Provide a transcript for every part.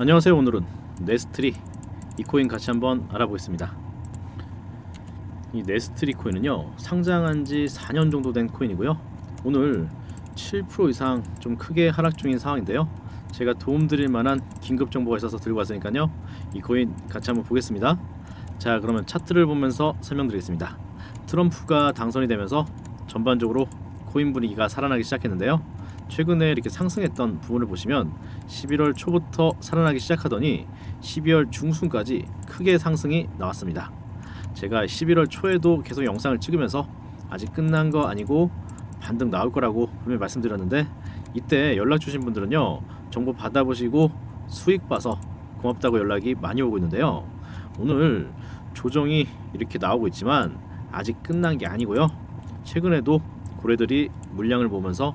안녕하세요. 오늘은 네스트리 이 코인 같이 한번 알아보겠습니다. 이 네스트리 코인은요 상장한 지 4년 정도 된 코인이고요. 오늘 7% 이상 좀 크게 하락 중인 상황인데요. 제가 도움드릴 만한 긴급 정보가 있어서 들고 왔으니까요. 이 코인 같이 한번 보겠습니다. 자 그러면 차트를 보면서 설명드리겠습니다. 트럼프가 당선이 되면서 전반적으로 코인 분위기가 살아나기 시작했는데요. 최근에 이렇게 상승했던 부분을 보시면 11월 초부터 살아나기 시작하더니 12월 중순까지 크게 상승이 나왔습니다. 제가 11월 초에도 계속 영상을 찍으면서 아직 끝난 거 아니고 반등 나올 거라고 분명히 말씀드렸는데 이때 연락 주신 분들은요 정보 받아보시고 수익 봐서 고맙다고 연락이 많이 오고 있는데요 오늘 조정이 이렇게 나오고 있지만 아직 끝난 게 아니고요 최근에도 고래들이 물량을 보면서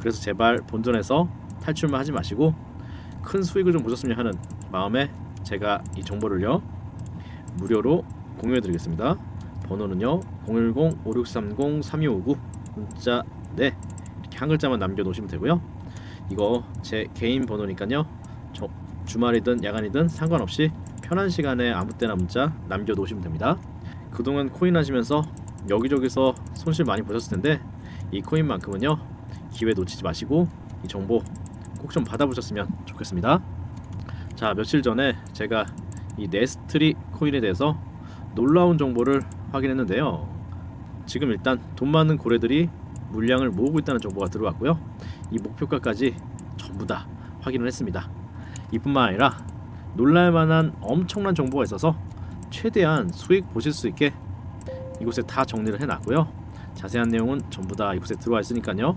그래서 제발 본전에서 탈출만 하지 마시고 큰 수익을 좀 보셨으면 하는 마음에 제가 이 정보를요 무료로 공유해 드리겠습니다. 번호는요 010-5630-3259 문자 네 이렇게 한 글자만 남겨 놓으시면 되고요. 이거 제 개인 번호니까요 저 주말이든 야간이든 상관없이 편한 시간에 아무 때나 문자 남겨 놓으시면 됩니다. 그동안 코인 하시면서 여기저기서 손실 많이 보셨을 텐데 이 코인만큼은요 기회 놓치지 마시고 이 정보 꼭 좀 받아보셨으면 좋겠습니다. 자 며칠 전에 제가 이 네스트리 코인에 대해서 놀라운 정보를 확인했는데요. 지금 일단 돈 많은 고래들이 물량을 모으고 있다는 정보가 들어왔고요. 이 목표가까지 전부 다 확인을 했습니다. 이뿐만 아니라 놀랄만한 엄청난 정보가 있어서 최대한 수익 보실 수 있게 이곳에 다 정리를 해놨고요. 자세한 내용은 전부 다 이곳에 들어와 있으니까요.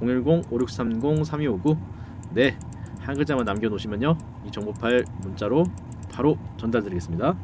010-5630-3259 네, 한 글자만 남겨놓으시면요 이 정보 파일 문자로 바로 전달드리겠습니다.